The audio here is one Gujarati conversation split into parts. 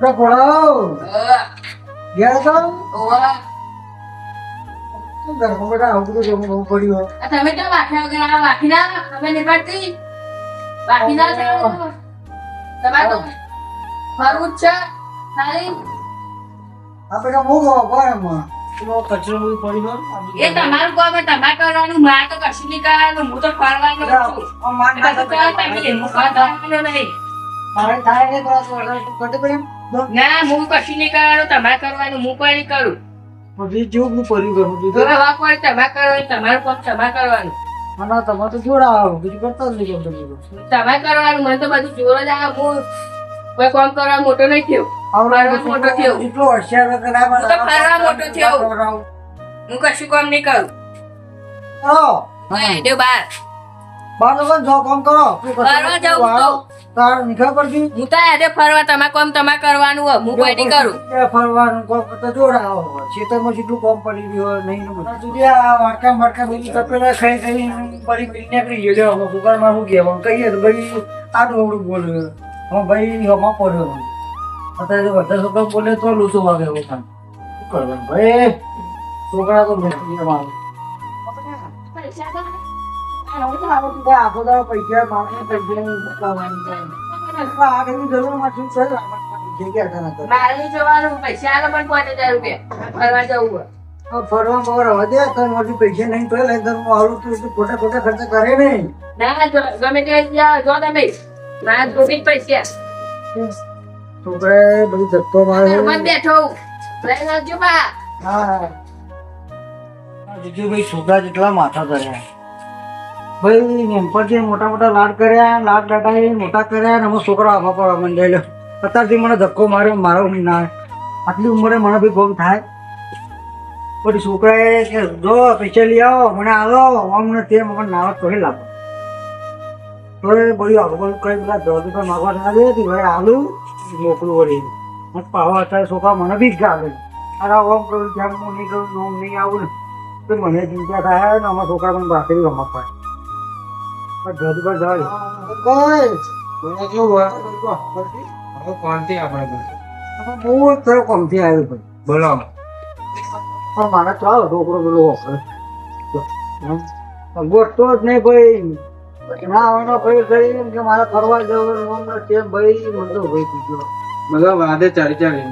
તો ભણાવ ઘેર તો ઘરમાં બેટા આવું બધું જમવું બહુ પડ્યું તમે કેમ વાખ્યા વગર આ વાખી ના તમે નીકળતી વાખી ના જાઓ. તમારે તો જ છે ખાલી બહુ વાપર કચરો. આ બધું. એ તમારું કામ તમારે કરવાનું મારે તો કશું નહીં કરવાનું હું તો ફરવાનું છું તમે, નહીં. મારે થાય ને તો તો તો કટે પડે. તો ના હું કશું નહીં કરવાનું તમારે કરવાનું હું કોઈ નહીં કરું હવે જો બધું પડ્યું કરું છું. હવા પર તમારે કરવાનું તમારું કામ તમારે કરવાનું અને આ તમારે તો જોડાવો. બીજું કરતા જ નહીં કેમ તમે. તમારે કરવાનું મને તો બધું જોર જ આવે હું કોઈ કામ કરવા મોટો નહીં થયો આવડે મોટો થયો. એટલો હોશિયાર કરાવ તો ફરવા મોટો થયો. હું કશું કામ નહીં કરું કરો. હું હેડ્યો બહાર બાર લોકો જો કામ કરો? ફરવા જાઉં વાળો. તો. તાર નીકળ પરથી હું તો હેડે ફરવા તમે કોમ તમે કરવાનું હોય હું કોઈ નહીં કરું એ ફરવાનું કોમ તો જોડાવો ખેતરમાં જેટલું કોમ પડી ગયું હોય નહીં ને બધું. સુધી આ વાટકા વાટકા બધી તપેલા ખાઈ ખાઈ પડી પડી નીકળી ગયો લ્યો, હવે સુગરમાં હું કહેવાનું? કહીએ તો ભાઈ આડું અવળું બોલે હા ભાઈ હમણાં પડ્યો અત્યારે તો બધા છોકરા બોલે તો લૂસો વાગે એવું કામ. શું કરવાનું ભાઈ છોકરા તો નથી જવાનું. આખો દાડો પૈસા મારે પૈસા જો તમે. પૈસા. બેઠો. લઈ આવજો બા. હા જીજુભાઈ છોકરા જેટલા માથા કર્યા ભાઈ નેમપણથી મોટા મોટા લાડ કર્યા, લાડ દાડા મોટા કર્યા અને અમે છોકરા આમાં પડવા લો અત્યારથી મને ધક્કો માર્યો, મારો ના આટલી ઉંમરે મને બી ગમ થાય. પછી છોકરાએ કે, જો, પૈસા લઈ આવો, મને આવો અમને તે મને નાવા તો લાવો તો એ બધું આગળ કઈ બધા દસ રૂપિયા માગવા ના દે ભાઈ, આલું, મોકલું વળી. મત પાવા અત્યારે છોકરા મને બી જ ગાવે અરે ઓમ કરું જેમ હું નહીં કરું હું નહીં આવું ને. તો મને ચિંતા થાય ને અમારા છોકરા મને બાકી રમવા પડે. પણ ઘર કોઈ જાય બોલો કેવું હોય? હવે કોણથી આપણે? બહુ થયો કમથી આવ્યો ભાઈ. બોલો. પણ મારે ચાલો છોકરો પેલો ગોઠતો જ નહીં ભાઈ. ના આવવાનો ભાઈ કરી એમ કે મારે ફરવા જવાનું કેમ ભાઈ? મને ભાઈ કીધો બધા વાદે ચાલી ચાલી.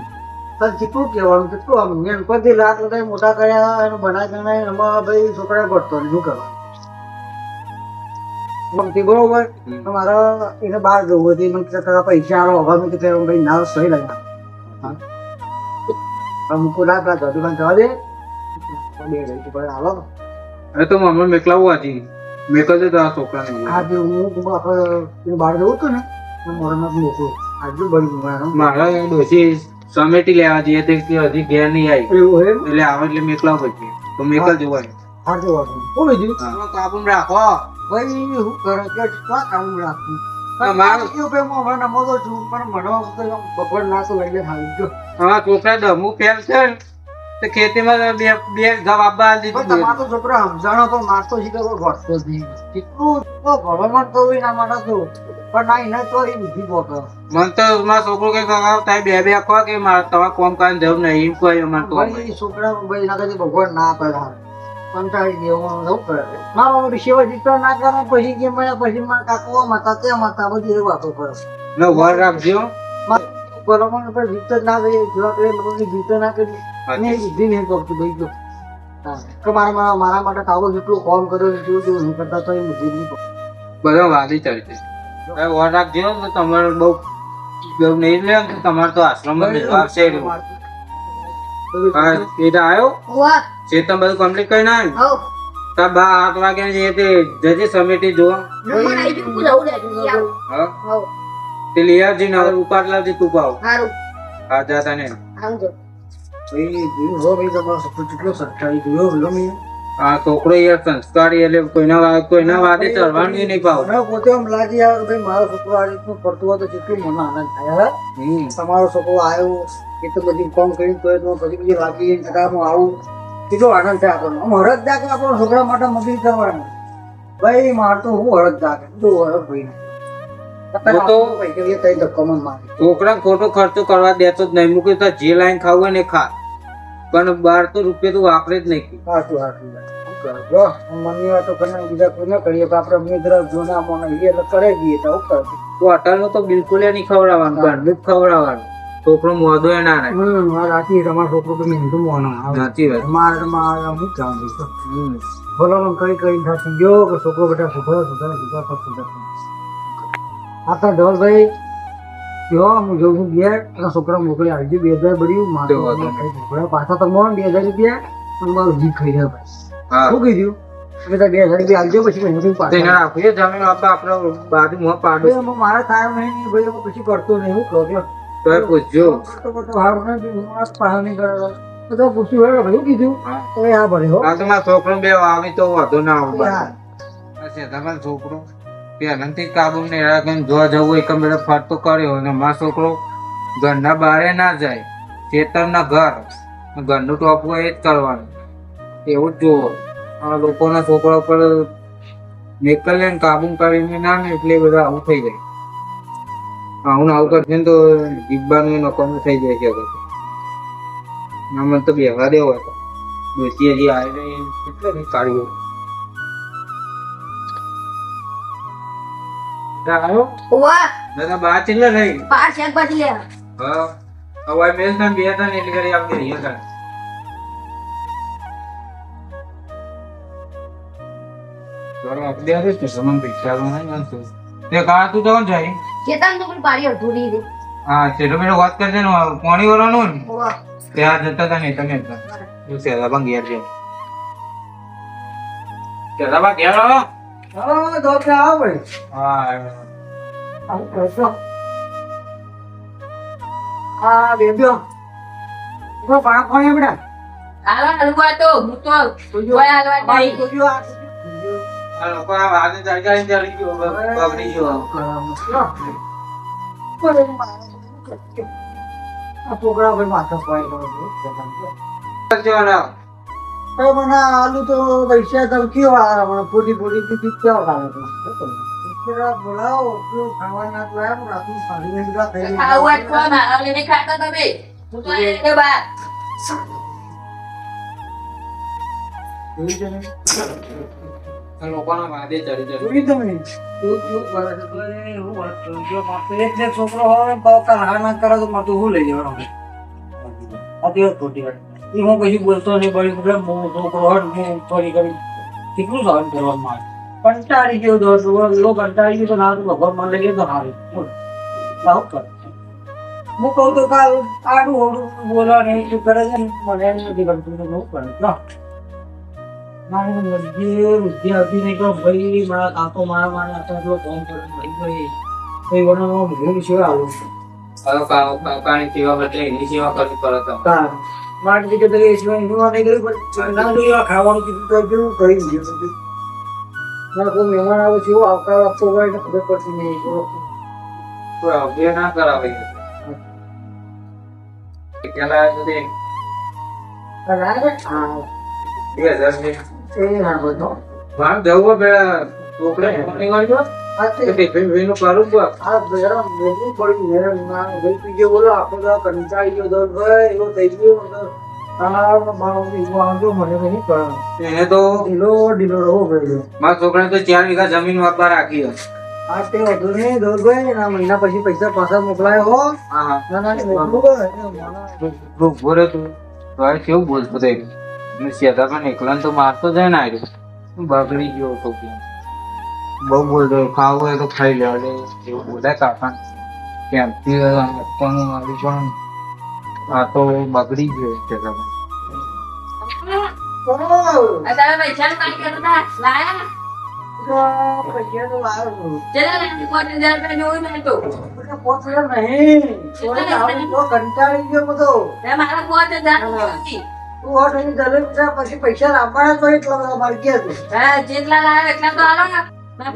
તાર કેટલું કહેવાનું કેટલું આમ પછી લાખ રૂપિયા મોટા કર્યા એનું બનાવી એમાં ભાઈ છોકરા ગોઠતો શું કરવાનું? ગમતી બરોબર તો મારે એને બહાર જવું હતી મને કીધું તારા પૈસા આવો હવે મેં કીધું ભાઈ ના સહી લગા અમુક લાખ લાખ દુકાન જવા દે. બે ગઈ ભાઈ હાલો અરે તો મમ્મી મેકલાવું હતી મેકલ તો આ છોકરાને આજે હું આપણે બહાર જવું હતું ને તો મોરનાથ મોકલું. આજુ બળી મારા. ડોસી સમેટી લેવા જઈએ તે હજી ઘેર નહીં આવી એવું હે એટલે આવે એટલે મેકલાવ પછી. તો મેકલ જોવાય હા જવાનું હું બીજું? હા. કાબુ રાખો. ભાઈ હું કરે કે કેટલા કામ રાખું. મારું- તો ખેતીમાં બે બે દીધું છોકરો સમજાણો મારતો શીખે કોઈ ઘટતો જ નહીં. કેટલું તો ભણવામાં તો ના માટે તો પણ ના એને તો એ બુદ્ધિ પોતો મને તો મારો છોકરો કે તારે બે બે કહો કે મારે તમારે કોમ કામ જરૂર નહીં. એમ કહ્યું અમારે તો છોકરા ભાઈ ના કદી ભગવાન ના કરે કંટાળી ગયો મારો બધું સેવા જીતો ના કરે પછી કે મને પછી મારા કાકો માતા તે માતા બધી એવી વાતો કરે ને વર રાખજો બરોબર પર જીત ના કરી જોવા કરે મને જીત ના કરી અને એ નહીં કરતું ભાઈ જો કે મારા મારા મારા માટે કાકો જેટલું કોમ કર્યો જેવું જેવું નહીં કરતા તો એ બુદ્ધિ નહીં કરતું. બધા વાદી ચાલી છે હવે વર રાખજો ને તમારે બહુ બહુ નહીં લે તમારે તો આશ્રમમાં બેસવા આવશે એ રહ્યું. હા, એ તો આવ્યો વાહ ચેતન બધું કમ્પ્લીટ કરી નાખ તાર બા આઠ વાગ્યા જઈએ તે જજે સમિતિ જો. તે લિયાજી ના ઉપાડ લાવજે તું પાવ. સારું હા જા તને. આ છોકરો યાર સંસ્કારી એટલે કોઈના કોઈના વાદે ચડવાની નહીં પાવ. પોતે એમ લાગી આવે ભાઈ મારો છોકરો આ રીતનું કરતું હોય તો કેટલું મને આનંદ થાય તમારો છોકરો આવ્યો એ તો બધી કરી તો પછી બધી લાગી ટકામાં આવું. કેટલો આનંદ થાય આપણને આમ હરજ દાખે આપણો છોકરા માટે મદદ કરવાની. ભાઈ માર તો હું હરજ દાખે તું હરજ ભાઈ ખોટો ખર્ચો કરવા દેતો જ નહીં. મૂકે તો જે લાઈન ખાવું હોય ને ખા. પણ બાર તો રૂપિયા તો વાપરે જ નહીં. હાચું જો મમ્મી વાતો કરીને બીજા કોઈ ન કરીએ પણ આપણે મિત્ર જોના મોને એ કરે દઈએ તો હું તો હોટલનું તો બિલકુલ નહીં ખવડાવવાનું ઘરનું જ ખવડાવવાનું. છોકરો મોદો એ ના રહે રાખી તમારો છોકરો તો મહેનતું મોનો સાચી વાત. મારે મારે હું કામ બોલો કઈ કઈ થાકી ગયો કે છોકરો બેટા સુધરો સુધરો સુધરો સુધરો આ તો ધવલભાઈ જો હું જોઉં છું ઘેર એના છોકરા મોકલી આવજો બે હજાર ભર્યું. મારે પાછા તમારો બે હજાર રૂપિયા. પણ મારું ખાઈ જાય ભાઈ શું કીધું? બે હજાર રૂપિયા આવજો પછી મહિને તો એને પાછા જમીન આપવા આપણે બાજુમાં પાડું. ભાઈ, આમાં મારે થાય નહીં. નહીં ભાઈ પછી કરતો નહીં. હું કહું તો પૂછજો. તો પૂછ્યું હેડો ભાઈ કીધું. તો હો તો મારા છોકરો બે આવી તો વાંધો ના આવે. તમારો છોકરો પહેલાથી કાબુ ને રાખીને જોવા જવું કે બધા ફરતો કર્યો અને મારો છોકરો ઘરના બારે ના જાય ખેતરના ઘર. ઘરનું ટોપવું એ જ કરવાનું. એવું જ જુઓ. આ લોકોના છોકરા પર નીકળે કાબુ કરીને ના ને એટલે બધા આવું થઈ જાય. આવું આવું કરશે ને તો જીવવાનું નકામું થઈ જાય છે. મને તો વ્યવહાર એવો હતો ડોસી હજી આવી નહીં કેટલે કઈ કાઢ્યું. આવ્યો? ઓવા દાદા બહાર કેટલે રહી પાર શેક લે. હા. હવે મેલ તમે બે હતા ને એટલે કરી આપણે રહ્યા હતા તારો આપણે આવે છે પૈસા નહીં તે કા તું તો જાય? ચેતન તો પેલી બારી અડધુરી દે હા છેલ્લો બેટો વાત કરજે ને પાણી વાળાનું ને? ત્યાં જતા હતા ને તમે હું સેલા બા ઘેર છે. સેલા બા ઘેર આવો. હા ડોક્ટર આવો ભાઈ. હા આવું કરશો હા બેબ્યો તો પાણા ખોયા બેટા હાલો હલવા તો હું તો જોયા હાલવા નહીં. આલુ તો પૈસા તો કયો આ મને પૂરી પૂરી દીધી કેવો ખાવે બોલાવો ખાવાના રાતનું સાડી ખાવું ખાતા તમે. હું તો બાર લોકોના વાદે ચડી ચડી. જોઈ તમે કરે છે. તો વાત કરું. જો મારે એક ને છોકરો હોય ને હા ના કરે તો મારે હું લઈ જવાનું? આ તે ખોટી વાત. એ હું કશું બોલતો નહીં બળી એટલે હું છોકરો હોય હું ફરી કરી કેટલું સહન કરવાનું મારે? કંટાળી ગયો દોસ્ત લો કંટાળી ગયો તો ના તો ભગવાન મને લઈ તો હારે. બોલ. આવું કર? હું કહું તો કાલ આડું ઓડું બોલવા નહીં કરે છે? મને નથી ગમતું. તો હું કરે? લો મારે મરજી બુદ્ધિ આવતી નહીં તો ભાઈ મારા કાકો મારા મારા આટલા એટલો ફોન કરે ભાઈ ભાઈ ભાઈ વણામાં ભૂલ છે આવું. હવે કા- કાકાની એની સેવા કરવી પડે તો. તાર મારી તો એ સિવાય એનું નહીં કર્યું પણ ના જોઈએ ખાવાનું કીધું તો કેવું કરી દીધું મારા કોઈ મહેમાન આવે છે એવો આવકાર આપતો હોય ને ખબર પડતી નહીં કોઈ અભ્ય ના કરાવે. પેલા સુધી? હા. એ ના બધો ભાગ જવું પેલા છોકરા મોર્નિંગ તે. તો તો તો આવજો તો તો ચાર વીઘા જમીન વાપવા રાખી. આ તે વધુ નહીં દોર ભાઈ ના મહિના પછી પૈસા પાછા મોકલાય હો. હા હા. ના ના મોકલું તું તું. તો કેવું બોલતો સીધા પણ એકલાને તો મારતો જાય ને આર્યો બગડી ગયો તો કે. બહુ બોલતો ખાવું હોય તો ખાઈ લેવા દે એવું બોલે કાકા. કેમથી પણ મારી પણ આ તો બગડી ગયો તો. કંટાળી ગયો બધો. મારા હજાર જોઈતી. તું હોટ એની દલે પૈસા પછી પૈસા લાવવાના તો એટલા બધા બાળકી ગયા હા જેટલા લાયા એટલા તો આલો ને. મેં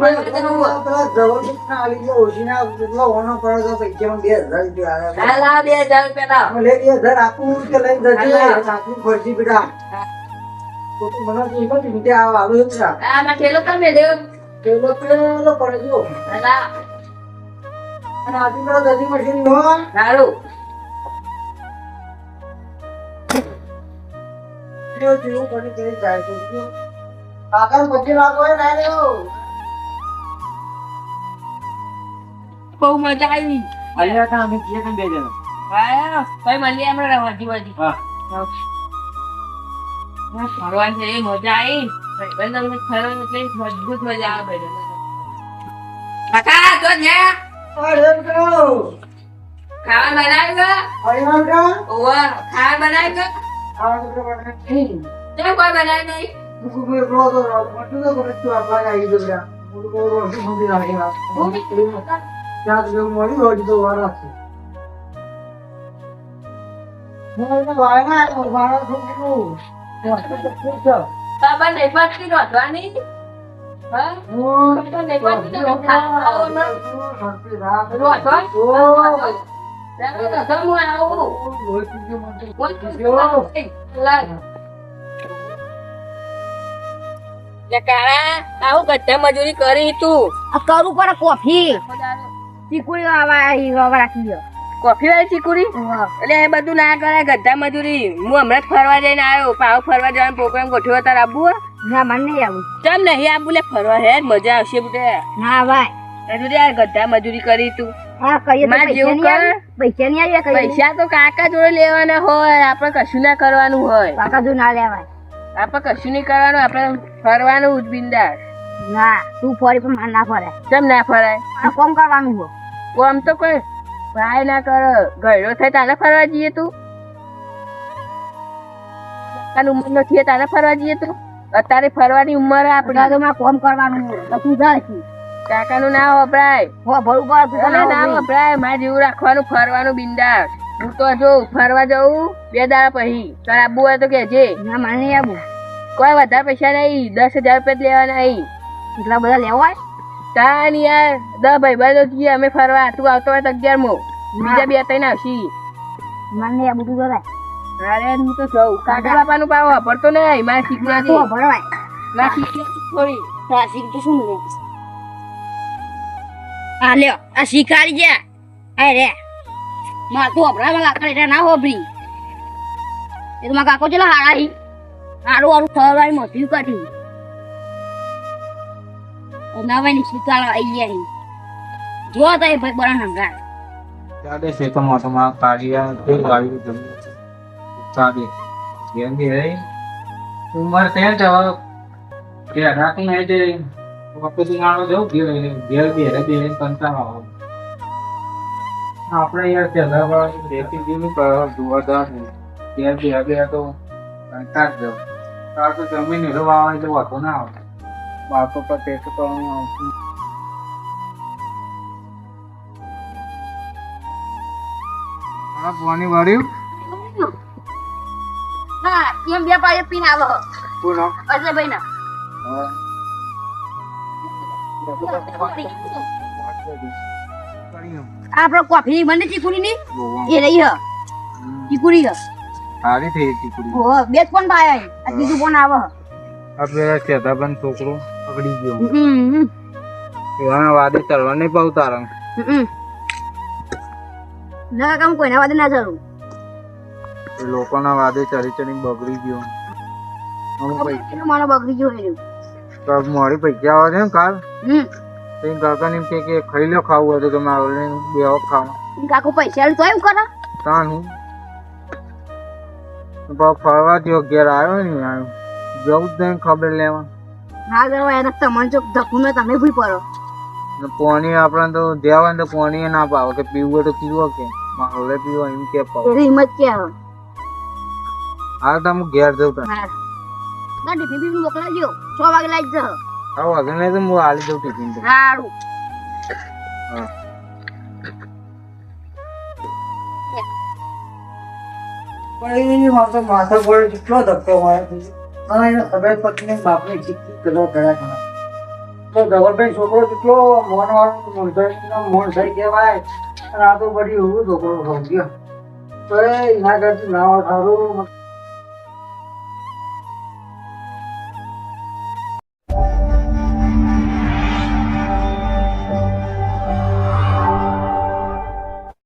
કેટલો જીવ પડે તો પૈસામાં બે હજાર રૂપિયા આવ્યા હા લા બે હજાર રૂપિયા લાવ અમે લે બે હજાર આપું કે લઈને જજે હા. નાખવું પડશે બેટા તો તું મને તું એમ જ રીતે આવ આવે છે? હા મેં ઠેલો તમે દેવ પેલો પેલો પડે જો લા અને આજુ પેલો દર્દી મશીન હો સારું જેવું. જેવું કરી તેવી જાય છે. કાકા પછી લાગો ના લેવો બહુ મજા આવી. અહીંયા કા અમે છીએ કેમ બે જણા? હા ભાઈ મળીએ આપણે વાજી વાજી હા. ફરવાની એ મજા આવી. અમને ફરવાનું એટલે મજબૂત મજા આવે ભાઈબંધ કાકા તો ન્યા. અરે ખાવા બનાવ્યું ઓવા ખાવા બનાવ્યું કે આ તો બને નહીં કેમ કોઈ બનાવ્યું નહીં મુકુ મે બ્લો તો મટુ તો કરે તો આપા આવી ગયો મુકુ કો રો સમજી રાખેલા ત્યાં જો મળી હોય તો વારા છે હું. તો બાબા નહીં પાછી રોધવાની મજૂરી કરી તું કરું કોફી. ચીકુડી રાખી કોફી વાળી ચીકુડી? એટલે એ બધું ના કરે ગધા મજૂરી. હું હમણાં જ ફરવા જઈને આવ્યો. પાવ ફરવા જવાનો પ્રોગ્રામ ગોઠવ્યો તાર આબુ ના મને નહીં આવું ચમ નહીં આબુ લે ફરવા હે મજા આવશે બધે. ના ભાઈ હજુ યાર મજૂરી કરી તું. હા તો જેવું કર. પૈસા નહીં આવ્યા કહીએ. પૈસા તો કાકા જોડે લેવાના હોય આપણે કશું ના કરવાનું હોય. કાકા જો ના લેવાય. આપણે કશું નહીં કરવાનું આપણે ફરવાનું જ બિંદાસ. ના તું ફરી પણ ના ફરાય કેમ ના ફરાય? કોમ કરવાનું હો કોમ તો કોઈ ભાઈ ના કર. ગયડો થાય તારે ફરવા જઈએ તું? તારી ઉંમર નથી તારે ફરવા જઈએ તું? અત્યારે ફરવાની ઉંમર આપણે. તો કોમ કરવાનું તું જાય કાકાનું ના વપરાય. હો ભરું પર તને ના વપરાય. મારે જેવું રાખવાનું ફરવાનું બિંદાસ. હું તો જો ફરવા જઉં બે દાડા પછી. તાર આબુ હોય તો કહેજે. ના મને આવું કોઈ વધારે પૈસા નહીં. દસ હજાર રૂપિયા લેવાના નહીં એટલા બધા લેવાય તાન યાર. દસ ભાઈ ભાઈ જઈએ અમે ફરવા. તું આવતો હોય તો અગિયારમો. બીજા બે ત્રણ આવશી. મને નહીં આવું તું જરાય અરે હું તો જઉં. કાકા બાપાનું પાવ પડતો નહીં. મારે શીખવા ભરવાય મારે શીખવા થોડી શીખ તો શું આ લ્યો, આ શિકારી ગયા આ રે. માર તો માં કાકા એટલે ના હોભરી. એ તો કાકો ચલા હારા હી. હારું હારું થવાય મોથી કાઢી. ની શીખાડ આવી ગયા જો તો એ ભાઈ બરા હંગાર ત્યારે છે તો મોટમાં કાઢ્યા તે ગાડી જમી ચાલે. ઘેર ઘેર ઉંમર ત્યાં જવા કે રાખી નહીં વખતે માણો જવું ઘેર ઘેર ઘેર ઘેર કંટાળો આવે આપણે યાર પહેલા વાળા દેખી જેવી જોરદાર ઘેર ઘેર ઘેર તો કંટાળ જવું તાર તો જમીન હેરવા આવે એટલે વાંધો ના આવે. બાળકો પર ટેસ્ટ કરવાનું આવતું હા પાણી વાળ્યું ના કેમ બે પાયે પીને આવો. ભાઈ ના હા. આપડે કોફી બને ચીકુડી ની? એ રહી હ. ચીકુડી હ. સારી થઈ ટીકડી ઓ બે કોણ ભાઈ આ બીજું કોણ આવે આ પેલા ચેતાબન છોકરો પકડી ગયો. હમ એવાના વાદે ચડવા નહીં પાવ તારંગ ના કામ કોઈના વાદે ના જરૂર લોકોના વાદે ચડી ચડી બગડી ગયો. મારો બગડી ગયો તો મોડી પૈકી આવે છે ને કાલ? તો કાકા ને કે કે ખાઈ લો ખાવું હોય તો તમે આવો લઈને બે વખત ખાવા. કાકો પૈસા તો એમ કરો. તાન હું? ફરવા જેવો ઘેર આવ્યો ને જવું જ નહીં ખબર લેવા. હા ગરવા એને તમને જો ધક્કું ને તમે ભૂઈ પડો પાણી આપણે તો જ્યાં હોય ને તો પાણી ના પાવે કે પીવું તો પીવો કે. હવે પીવો એમ કે પાવ એવી હિંમત કે આવે હાલ તો હું ઘેર જઉં હા. ના ટિફિન બિફિન મોકલાવજો છ વાગે લઈ જ આવો વાગે નહીં તો હું હાલી જઉં ટિફિન સારું હા. પણ એ મારો માથા પર કેટલો ધક્કો મારે અને એના સફેદ પત્ની બાપની ચીકી કદો કર્યા કરે તો ધવલભાઈ છોકરો કેટલો મોન વાળો મોનસાઈ મોનસાઈ કહેવાય. અને આ તો બધી એવું છોકરો થઈ ગયો તો એના કરતી ના સારું